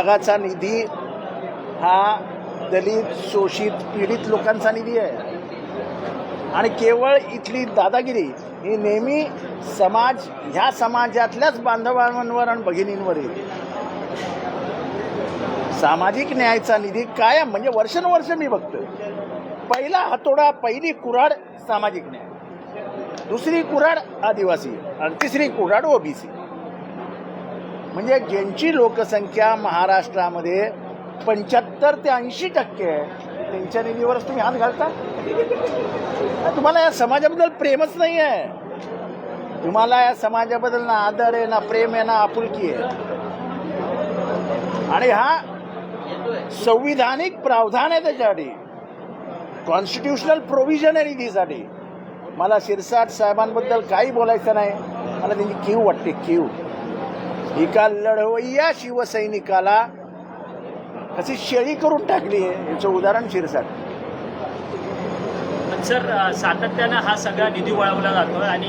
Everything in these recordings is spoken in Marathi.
विभागाचा निधी हा दलित शोषित पीडित लोकांचा निधी आहे. आणि केवळ इथली दादागिरी ही नेहमी समाज ह्या समाजातल्याच बांधवांवर आणि भगिनींवर येते सामाजिक न्यायाचा निधी कायम म्हणजे वर्षानुवर्ष मी बघतोय. पहिला हातोडा पहिली कुऱ्हाड सामाजिक न्याय. दुसरी कुऱ्हाड आदिवासी. आणि तिसरी कुऱ्हाड ओबीसी. म्हणजे ज्यांची लोकसंख्या महाराष्ट्रामध्ये पंच्याहत्तर ते ऐंशी टक्के आहे त्यांच्या निधीवरच तुम्ही हात घालता? तुम्हाला या समाजाबद्दल प्रेमच नाही आहे. तुम्हाला या समाजाबद्दल ना आदर आहे ना प्रेम आहे ना आपुलकी आहे. आणि हा संविधानिक प्रावधान आहे त्याच्यासाठी. कॉन्स्टिट्युशनल प्रोव्हिजन आहे निधीसाठी. मला शिरसाट साहेबांबद्दल काही बोलायचं नाही. मला त्यांची कीव वाटते कीव एका लढवय्या शिवसैनिकाला. कशी शेळी करून टाकली आहे. याचं उदाहरण शिरसाट. सर सातत्यानं हा सगळा निधी वळवला जातो आणि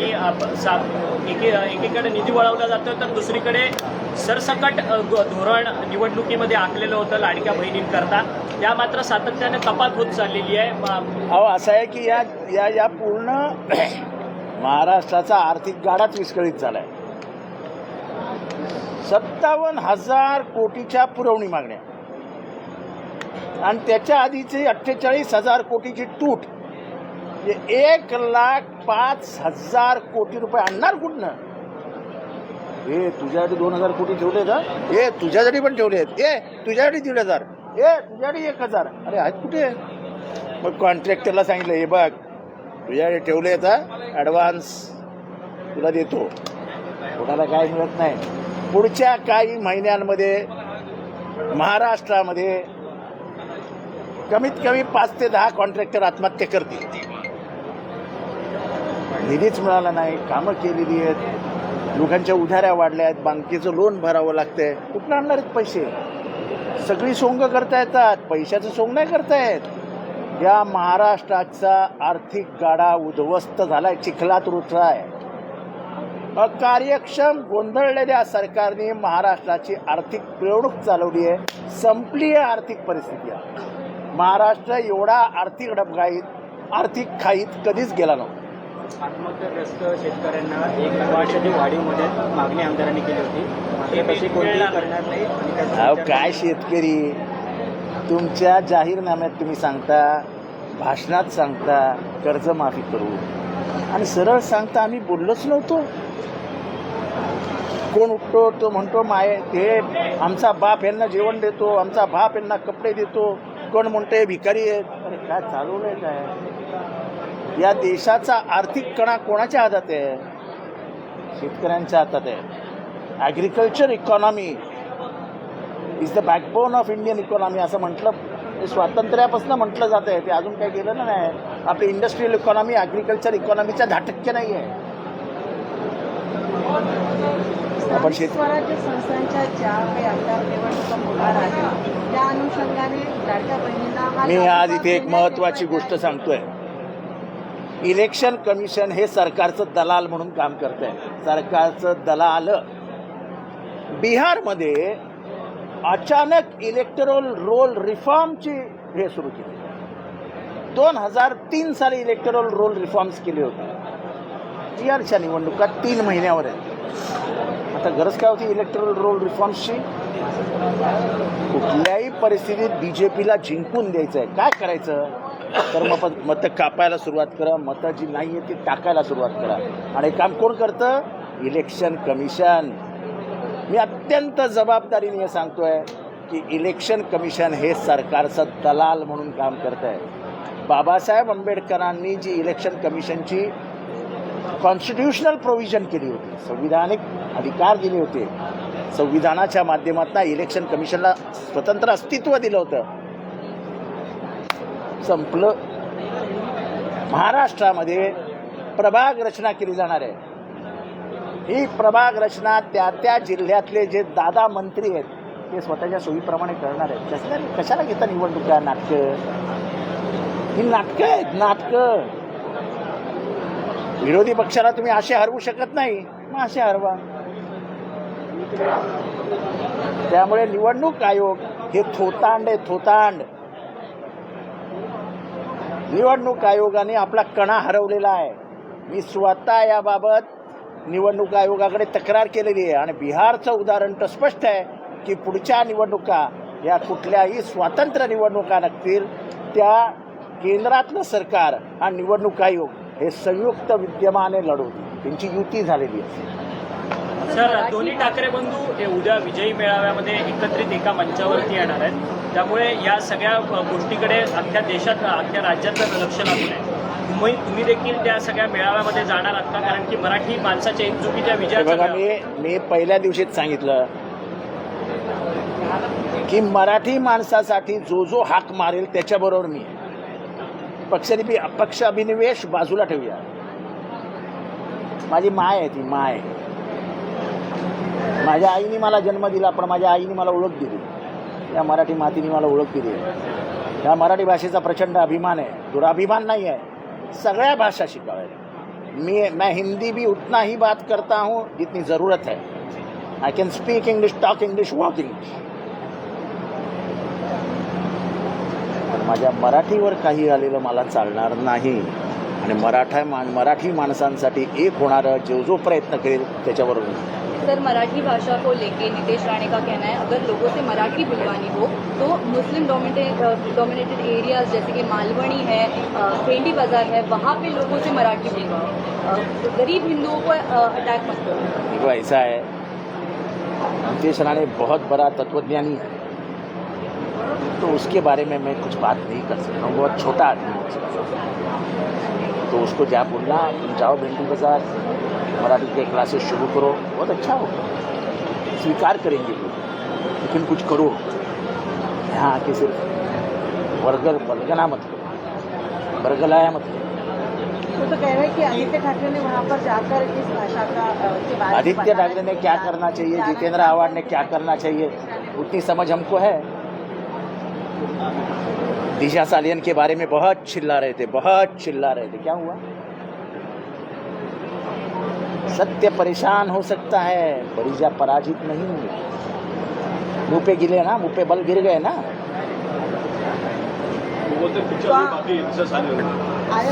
एकीकडे निधी वळवला जातो तर दुसरीकडे सरसकट धोरण निवडणुकीमध्ये आखलेलं होतं लाडक्या बहिणींकरता. त्या मात्र सातत्यानं कपात होत चाललेली आहे. अहो असं आहे की या या या पूर्ण महाराष्ट्राचा आर्थिक गाडाच विस्कळीत झालाय. सत्तावन्न हजार कोटीच्या पुरवणी मागण्या. आणि त्याच्या आधीची अठ्ठेचाळीस हजार कोटीची तूट. एक लाख पाच हजार कोटी रुपये आणणार कुठनं? ए तुझ्यासाठी दोन हजार कोटी ठेवले का ए तुझ्यासाठी पण ठेवले आहेत. ए तुझ्यासाठी दीड हजार. ए तुझ्यासाठी एक हजार. अरे आहेत कुठे? मग कॉन्ट्रॅक्टरला सांगितलं हे बघ तुझ्याकडे ठेवले आता ॲडव्हान्स तुला देतो. कोणाला काय मिळत नाही. पुढच्या काही महिन्यांमध्ये महाराष्ट्रामध्ये कमीत कमी पाच ते दहा कॉन्ट्रॅक्टर आत्महत्या करतील. निधीच मिळाला नाही कामं केलेली आहेत. लोकांच्या उधाऱ्या वाढल्या आहेत बँकेचं लोन भरावं लागतंय. कुठनं आणणार आहेत पैसे? सगळी सोंग करता येतात पैशाचं सोंग नाही करता येत. या महाराष्ट्राचा आर्थिक गाडा उद्ध्वस्त झालाय चिखलात रुतलाय. अकार्यक्षम गोंधळलेल्या सरकारने महाराष्ट्राची आर्थिक पिळवणूक चालवली आहे. संपली आहे आर्थिक परिस्थिती आहे. महाराष्ट्र एवढा आर्थिक डबघाईत आर्थिक खाईत कधीच गेला नव्हता. आत्महत्याग्रस्त शेतकऱ्यांना एक वाढीवमध्ये मागणी आमदारांनी केली होती. तशी करणार नाही अहो काय शेतकरी? तुमच्या जाहीरनाम्यात तुम्ही सांगता भाषणात सांगता कर्जमाफी करू. आणि सरळ सांगता आम्ही बोललोच नव्हतो. कोण उठतो तो म्हणतो माय ते आमचा बाप यांना जेवण देतो आमचा बाप यांना कपडे देतो कोण म्हणतोय भिकारी आहेत अरे काय चालवलंय काय? या देशाचा आर्थिक कणा कोणाच्या हातात आहे? शेतकऱ्यांच्या हातात आहे. Agriculture economy is the backbone of Indian economy असं म्हटलं ते स्वातंत्र्यापासून म्हटलं जात आहे ते अजून काही गेलं नाही. आपली इंडस्ट्रीयल इकॉनॉमी ॲग्रिकल्चर इकॉनॉमीच्या दहा टक्के नाही आहे आपण शेत स्वराज्य संस्थांच्या ज्या काही आमदार निवडणुका होणार आहेत त्या अनुषंगाने लाडक्या मी आज इथे एक महत्वाची गोष्ट सांगतोय. इलेक्शन कमिशन हे सरकारचं दलाल म्हणून काम करत आहे सरकारचं दलाल. बिहारमध्ये अचानक इलेक्टरल रोल रिफॉर्मची हे सुरू केली. दोन हजार तीन साली इलेक्टरल रोल रिफॉर्म्स केले होते. बिहारच्या निवडणुका तीन महिन्यावर आहेत. आता गरज काय होती इलेक्ट्रल रोल रिफॉर्म्सची कुठल्याही परिस्थितीत बी जे पीला जिंकून द्यायचं आहे काय करायचं? तर मग मतं कापायला सुरुवात करा. मतं जी नाही आहे ती टाकायला सुरुवात करा. आणि काम कोण करतं? इलेक्शन कमिशन मी अत्यंत जबाबदारीने हे सांगतोय की इलेक्शन कमिशन हे सरकारचं दलाल म्हणून काम करत आहे बाबासाहेब आंबेडकरांनी जी इलेक्शन कमिशनची कॉन्स्टिट्युशनल प्रोव्हिजन केली होती. संविधानिक अधिकार दिले होते. संविधानाच्या माध्यमातून इलेक्शन कमिशनला स्वतंत्र अस्तित्व दिलं होतं. संपलं. महाराष्ट्रामध्ये प्रभाग रचना केली जाणार आहे. ही प्रभाग रचना त्या त्या जिल्ह्यातले जे दादा मंत्री आहेत ते स्वतःच्या सोयीप्रमाणे करणार आहेत. कसल्या कशाला घेता निवडणुका नाटकं? ही नाटकं आहेत नाटकं. विरोधी पक्षाला तुम्ही असे हरवू शकत नाही. मग असे हरवा. त्यामुळे निवडणूक आयोग हे थोतांड आहे थोतांड. निवडणूक आयोगाने आपला कणा हरवलेला आहे. मी स्वतः याबाबत निवडणूक आयोगाकडे तक्रार केलेली आहे आणि बिहारचं उदाहरण तर स्पष्ट आहे की पुढच्या निवडणुका या कुठल्याही स्वातंत्र्य निवडणुका नसतील त्या केंद्रातलं सरकार हा निवडणूक आयोग हे संयुक्त विद्यमाने लढवू त्यांची युती झालेली आहे. सर दोन्ही ठाकरे बंधू हे उद्या विजयी मेळाव्यामध्ये एकत्रित एका मंचावरती येणार आहेत. त्यामुळे या सगळ्या गोष्टीकडे अख्ख्या देशात अख्ख्या राज्याचं लक्ष लागून आहे. तुम्ही तुम्ही देखील त्या सगळ्या मेळाव्यामध्ये जाणार आहात का? कारण की मराठी माणसाच्या एकजुटीच्या विजयाचा बघा मी मी पहिल्या दिवशीच सांगितलं की मराठी माणसासाठी जो जो हाक मारेल त्याच्याबरोबर मी आहे. अपक्ष अभिनिवेश बाजूला ठेवूया. माझी माय आहे ती माय. माझ्या आईने मला जन्म दिला पण माझ्या आईने मला ओळख दिली. त्या मराठी मातीने मला ओळख दिली. या मराठी भाषेचा प्रचंड अभिमान आहे. दुराभिमान नाही आहे सगळ्या भाषा शिकाव्या मी मैं हिंदी भी उतना ही बात करता हूँ जितनी ज़रूरत है. I can speak English talk English walk English माझ्या मराठीवर काही आलेलं मला चालणार नाही. आणि मराठा मान मराठी माणसांसाठी एक होणारं जो जो प्रयत्न करेल त्याच्याबरोबर मी. सर मराठी भाषा को लेके नितेश राणे का कहना है अगर लोगों से मराठी बुलवानी हो तो मुस्लिम डोमिनेटेड डोमिनेटेड एरियाज जैसे कि मालवणी है भेंडी बाजार है वहाँ पे लोगों से मराठी बुलवाओ। गरीब हिंदुओं को अटैक मत करो। ऐसा है। नितेश राणे बहुत बड़ा तत्वज्ञानी है। तो उसके बारे में मैं कुछ बात नहीं कर सकता हूँ। बहुत छोटा आदमी है तो उसको जा बोलना तुम जाओ भिंडी बाज़ार मराठी के क्लासेस शुरू करो। बहुत अच्छा होगा। स्वीकार करेंगे लोग लेकिन कुछ करो। यहाँ आके सिर्फ़ वर्गल बलगना मत करो। बरगलाया मत करो। वो तो कह रहे हैं कि आदित्य ठाकरे ने वहाँ पर जाकर इस भाषा का आदित्य ठाकरे ने क्या करना चाहिए? जितेंद्र आवाड ने क्या करना चाहिए? उतनी समझ हमको है। दिशा सालियन के बारे में बहुत चिल्ला रहे थे बहुत चिल्ला रहे थे। क्या हुआ? सत्य परेशान हो सकता है परिजा पराजित नहीं मुँह पे गिरे ना मुँह पे बल गिर गए ना।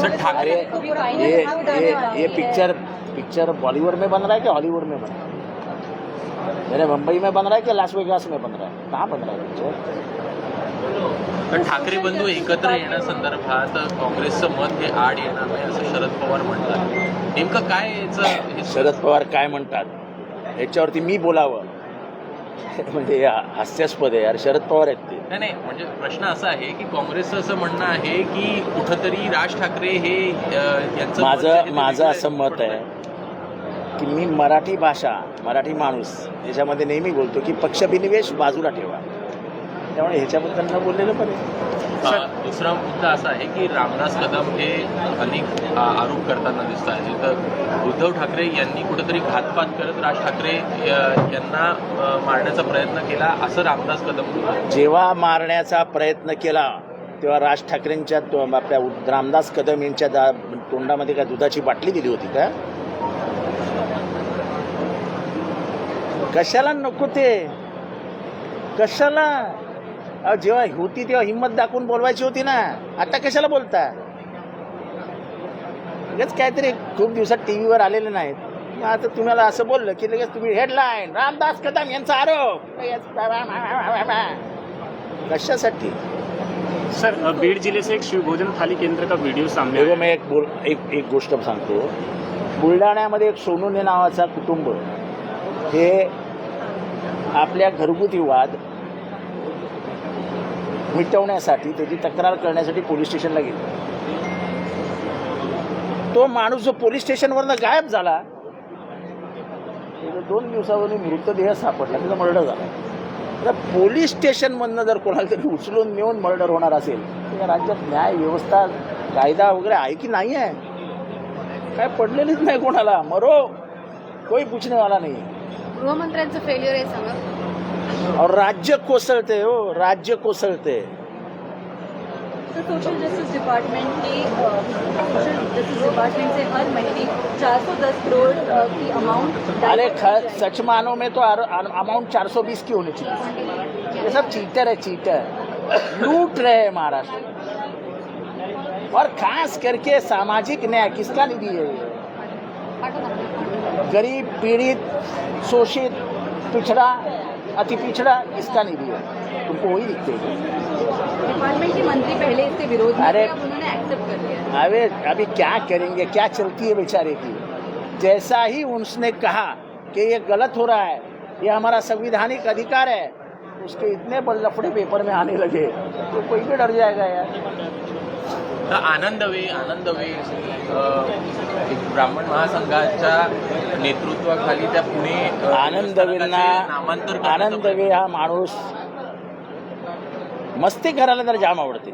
सर ठाकरे ये ये ये पिक्चर पिक्चर बॉलीवुड में बन रहा है कि हॉलीवुड में बन रहा है? मेरे मुंबई में बन रहा है कि लास वेगास में बन रहा है? कहाँ बन रहा है पिक्चर पण ठाकरे बंधू एकत्र येण्यासंदर्भात काँग्रेसचं मत हे आड येणार नाही असं शरद पवार म्हणतात. नेमकं काय याचं हे? शरद पवार काय म्हणतात? याच्यावरती मी बोलावं. म्हणजे हास्यास्पद आहे यार शरद पवार आहेत ते. नाही नाही म्हणजे प्रश्न असा आहे की काँग्रेसचं असं म्हणणं आहे की कुठंतरी राज ठाकरे हे यांचं माझं माझं असं मत. आहे की मी मराठी भाषा मराठी माणूस याच्यामध्ये नेहमी बोलतो की पक्षाभिनिवेश बाजूला ठेवा. त्यामुळे ह्याच्याबद्दल न बोललेलं पण आहे. दुसरा मुद्दा असा आहे की रामदास कदम हे अनेक आरोप करताना दिसत आहेत. तर उद्धव ठाकरे यांनी कुठेतरी घातपात करत राज ठाकरे यांना मारण्याचा प्रयत्न केला असं रामदास कदम जेव्हा मारण्याचा प्रयत्न केला तेव्हा राज ठाकरेंच्या आपल्या रामदास कदम यांच्या दा तोंडामध्ये काय दुधाची बाटली दिली होती का? कशाला नको ते? कशाला? अहो, जेव्हा होती तेव्हा हिंमत दाखवून बोलवायची होती ना. आता कशाला बोलता लगेच काहीतरी खूप दिवसात टी व्हीवर आलेले नाहीत. मग आता तुम्हाला असं बोललं की लगेच तुम्ही हेडलाईन रामदास कदम यांचा आरोप. कशासाठी? सर बीड जिले से एक शिवभोजन थाली केंद्र का सामने देखो आया मैं एक बोल एक एक गोष्ट सांगतो. बुलढाण्यामध्ये एक सोनुने नावाचा कुटुंब. हे आपल्या घरगुती वाद मिटवण्यासाठी त्याची तक्रार करण्यासाठी पोलीस स्टेशनला गेलो. तो माणूस जो पोलीस स्टेशनवरनं गायब झाला दोन दिवसावरून मृतदेह सापडला त्याचा मर्डर झाला. तर पोलीस स्टेशनमधनं जर कोणाला तरी उचलून नेऊन मर्डर होणार असेल तर या राज्यात न्याय व्यवस्था कायदा वगैरे आहे की नाही आहे? काय पडलेलीच नाही कोणाला? मरो कोई पूछने नाही. गृहमंत्र्यांचं फेल्युअर आहे सांगा और राज्य कोसळते हो राज्य तो सोशल जस्टिस डिपार्टमेंट के सोशल जस्टिस डिपार्टमेंट से हर महीने 410 करोड़ की अमाउंट अरे सच मानो में तो अमाउंट 420 की होनी चाहिए। ये सब चीटर है चीटर लूट रहे हैं महाराष्ट्र। और खास करके सामाजिक न्याय किसका निधि है? गरीब पीड़ित शोषित पिछड़ा अति पिछड़ा इसका नहीं है। तुमको वही दिखते हैं। डिपार्टमेंट के मंत्री पहले इसके विरोध में अरे- उन्होंने एक्सेप्ट कर लिया। अबे अभी क्या करेंगे क्या चलती है बेचारे की? जैसा ही उसने कहा कि ये गलत हो रहा है ये हमारा संविधानिक अधिकार है उसके इतने बड़े लफड़े पेपर में आने लगे तो कोई भी डर जाएगा यार। आनंद आनंदवे आनंदवे अ, एक ब्राह्मण महासंघाच्या नेतृत्वाखाली त्या पुणे आनंद नामांतर आनंद हा माणूस मस्ती करायला तर जाम आवडते.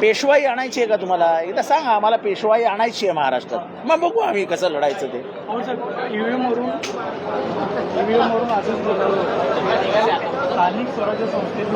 पेशवाई आणायची आहे का तुम्हाला? एकदा सांगा आम्हाला पेशवाई आणायची आहे महाराष्ट्रात. मग बघू आम्ही कसं लढायचं ते. हो. स्थानिक स्वराज्य संस्थेत